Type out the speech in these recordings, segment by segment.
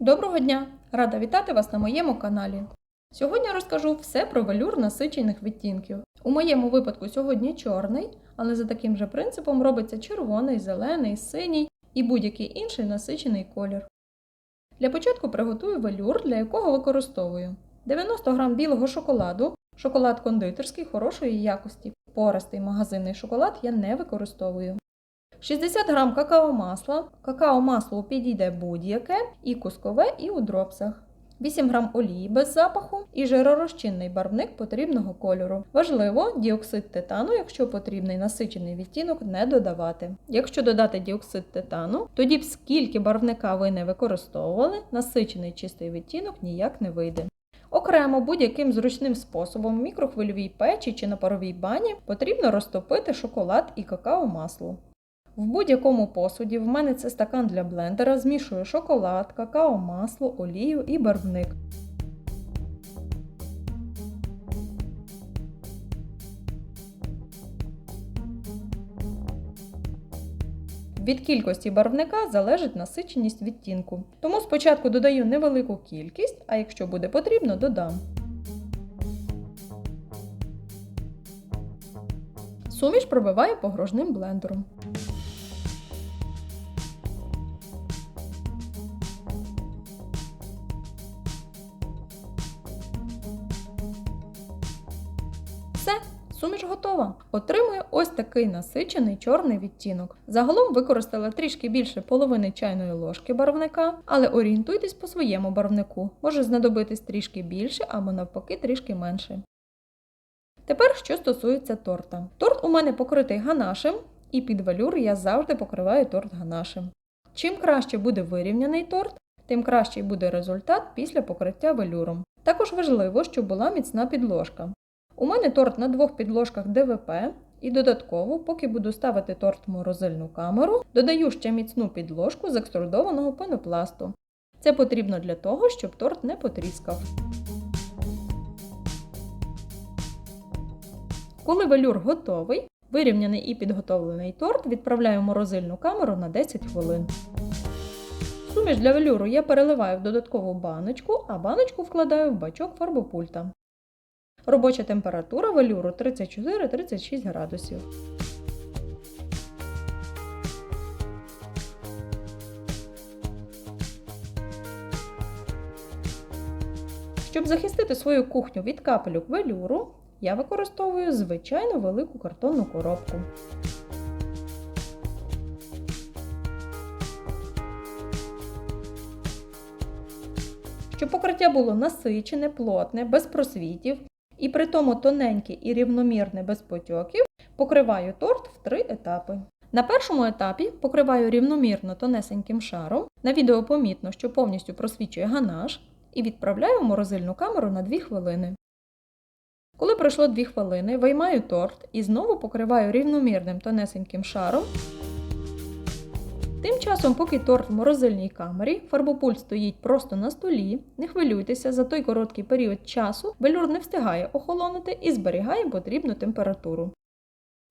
Доброго дня! Рада вітати вас на моєму каналі. Сьогодні розкажу все про велюр насичених відтінків. У моєму випадку сьогодні чорний, але за таким же принципом робиться червоний, зелений, синій і будь-який інший насичений колір. Для початку приготую велюр, для якого використовую 90 г білого шоколаду, шоколад кондитерський хорошої якості. Пористий магазинний шоколад я не використовую. 60 г какао-масла. Какао-масло підійде будь-яке, і кускове, і у дропсах. 8 г олії без запаху і жиророзчинний барвник потрібного кольору. Важливо, діоксид титану, якщо потрібний насичений відтінок, не додавати. Якщо додати діоксид титану, тоді б скільки барвника ви не використовували, насичений чистий відтінок ніяк не вийде. Окремо будь-яким зручним способом в мікрохвильовій печі чи на паровій бані потрібно розтопити шоколад і какао-масло. В будь-якому посуді в мене це стакан для блендера, змішую шоколад, какао, масло, олію і барвник. Від кількості барвника залежить насиченість відтінку. Тому спочатку додаю невелику кількість, а якщо буде потрібно, додам. Суміш пробиваю погружним блендером. Все, суміш готова. Отримую ось такий насичений чорний відтінок. Загалом використала трішки більше половини чайної ложки барвника, але орієнтуйтесь по своєму барвнику. Може знадобитись трішки більше або навпаки трішки менше. Тепер, що стосується торта. Торт у мене покритий ганашем, і під валюр я завжди покриваю торт ганашем. Чим краще буде вирівняний торт, тим кращий буде результат після покриття велюром. Також важливо, щоб була міцна підложка. У мене торт на двох підложках ДВП, і додатково, поки буду ставити торт в морозильну камеру, додаю ще міцну підложку з екструдованого пенопласту. Це потрібно для того, щоб торт не потріскав. Коли велюр готовий, вирівняний і підготовлений торт відправляю в морозильну камеру на 10 хвилин. Суміш для велюру я переливаю в додаткову баночку, а баночку вкладаю в бачок фарбопульта. Робоча температура велюру 34-36 градусів. Щоб захистити свою кухню від капелюк велюру, я використовую звичайну велику картонну коробку. Щоб покриття було насичене, плотне, без просвітів і при тому тоненьке і рівномірне без потьоків, покриваю торт в три етапи. На першому етапі покриваю рівномірно тонесеньким шаром. На відео помітно, що повністю просвічує ганаш, і відправляю в морозильну камеру на 2 хвилини. Коли пройшло 2 хвилини, виймаю торт і знову покриваю рівномірним тонесеньким шаром. Тим часом, поки торт в морозильній камері, фарбопульт стоїть просто на столі, не хвилюйтеся, за той короткий період часу велюр не встигає охолонути і зберігає потрібну температуру.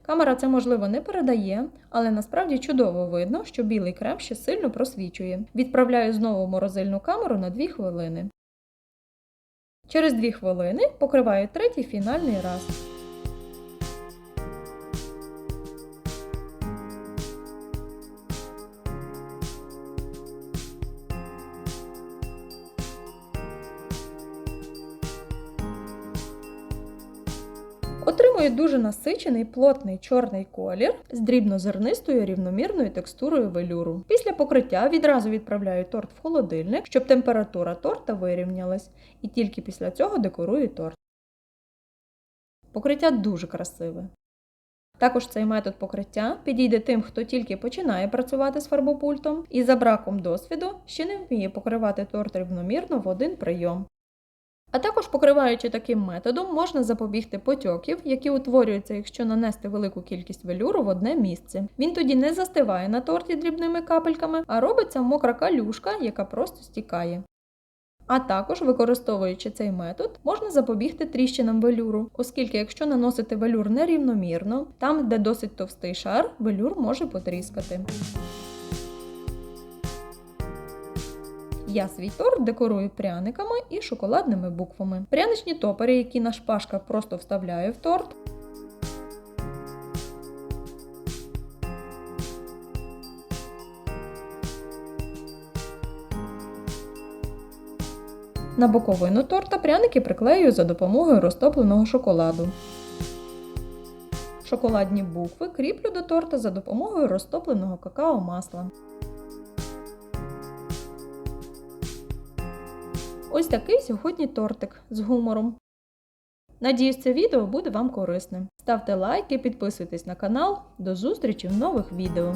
Камера це можливо не передає, але насправді чудово видно, що білий крем ще сильно просвічує. Відправляю знову в морозильну камеру на 2 хвилини. Через 2 хвилини покриваю третій фінальний раз. Отримую дуже насичений плотний чорний колір з дрібнозернистою рівномірною текстурою велюру. Після покриття відразу відправляю торт в холодильник, щоб температура торта вирівнялась, і тільки після цього декорую торт. Покриття дуже красиве. Також цей метод покриття підійде тим, хто тільки починає працювати з фарбопультом і за браком досвіду ще не вміє покривати торт рівномірно в один прийом. А також покриваючи таким методом, можна запобігти потьоків, які утворюються, якщо нанести велику кількість велюру в одне місце. Він тоді не застиває на торті дрібними капельками, а робиться мокра калюшка, яка просто стікає. А також, використовуючи цей метод, можна запобігти тріщинам велюру, оскільки якщо наносити велюр нерівномірно, там, де досить товстий шар, велюр може потріскати. Я свій торт декорую пряниками і шоколадними буквами. Пряничні топери, які на шпажках просто вставляю в торт. На боковину торта пряники приклею за допомогою розтопленого шоколаду. Шоколадні букви кріплю до торта за допомогою розтопленого какао масла. Ось такий сьогодні тортик з гумором. Надіюсь, це відео буде вам корисним. Ставте лайки, підписуйтесь на канал. До зустрічі в нових відео.